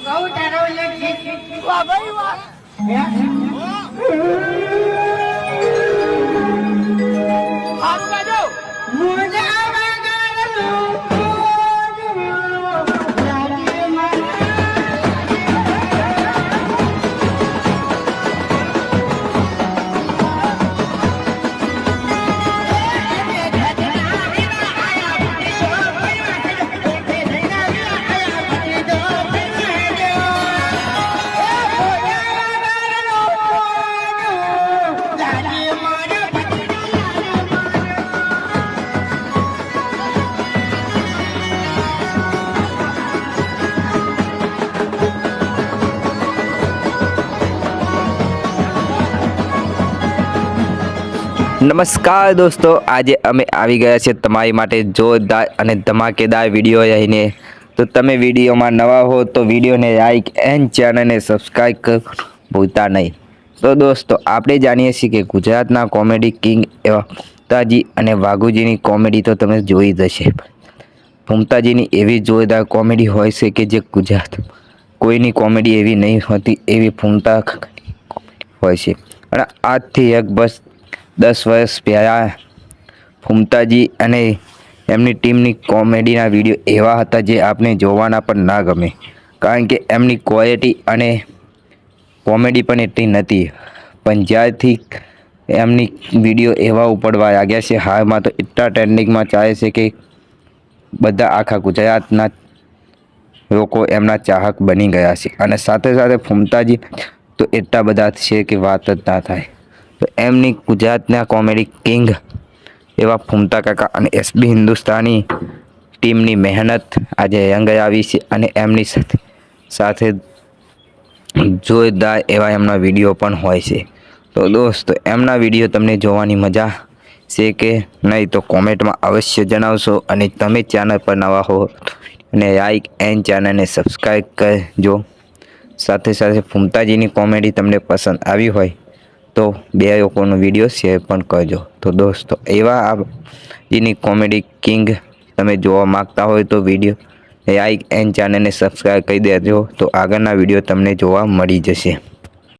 ઘઉં તારો લડી વાહ ભાઈ વાહ આપવા દો મુજા વગાડો નમસ્કાર દોસ્તો, આજે અમે આવી ગયા છીએ તમારી માટે જોરદાર અને ધમાકેદાર વીડિયો લઈને. તો તમે વિડીયોમાં નવા હો તો વિડીયોને લાઈક એન્ડ ચેનલને સબસ્ક્રાઈબ કર, ભૂલતા નહીં. તો દોસ્તો, આપણે જાણીએ છીએ કે ગુજરાતના કોમેડી કિંગ એવા મુમતાજી અને વાઘુજીની કોમેડી તો તમે જોઈ જ હશે. ભૂમતાજીની એવી જોરદાર કોમેડી હોય છે કે જે ગુજરાત કોઈની કોમેડી એવી નહીં હોતી, એવી ફૂમતા હોય છે. અને આજથી એક બસ દસ વર્ષ પહેલાં ફૂમતાજી અને એમની ટીમની કોમેડીના વીડિયો એવા હતા જે આપણે જોવાના પણ ના ગમે. કારણ કે એમની ક્વોલિટી અને કોમેડી પણ એટલી નથી પણ જ્યારથી એમની વીડિયો એવા ઉપડવા લાગ્યા છે, હાલમાં તો એટલા ટ્રેન્ડિંગમાં ચાલે છે કે બધા આખા ગુજરાતના લોકો એમના ચાહક બની ગયા છે. અને સાથે સાથે ફૂમતાજી તો એટલા બધા છે કે વાત જ ના થાય. તો એમની ગુજરાતના કોમેડી કિંગ એવા ફૂમતા કાકા અને એસબી હિન્દુસ્તાની ટીમની મહેનત આજે યંગ આવી છે અને એમની સાથે જોરદાર એવા એમના વીડિયો પણ હોય છે. તો દોસ્તો, એમના વીડિયો તમને જોવાની મજા છે કે નહીં તો કોમેન્ટમાં અવશ્ય જણાવશો અને તમે ચેનલ પર નવા હો અને લાઈક એન્ડ ચેનલને સબસ્ક્રાઈબ કરજો. સાથે સાથે ફૂમતાજીની કોમેડી તમને પસંદ આવી હોય તો બે લોકોનો વીડિયો શેર પણ કરજો. તો દોસ્તો, એવા આ એની કોમેડી કિંગ તમે જોવા માગતા હોય તો વીડિયો લાઈક એન્ડ ચેનલને સબસ્ક્રાઈબ કરી દેજો. તો આગળના વીડિયો તમને જોવા મળી જશે.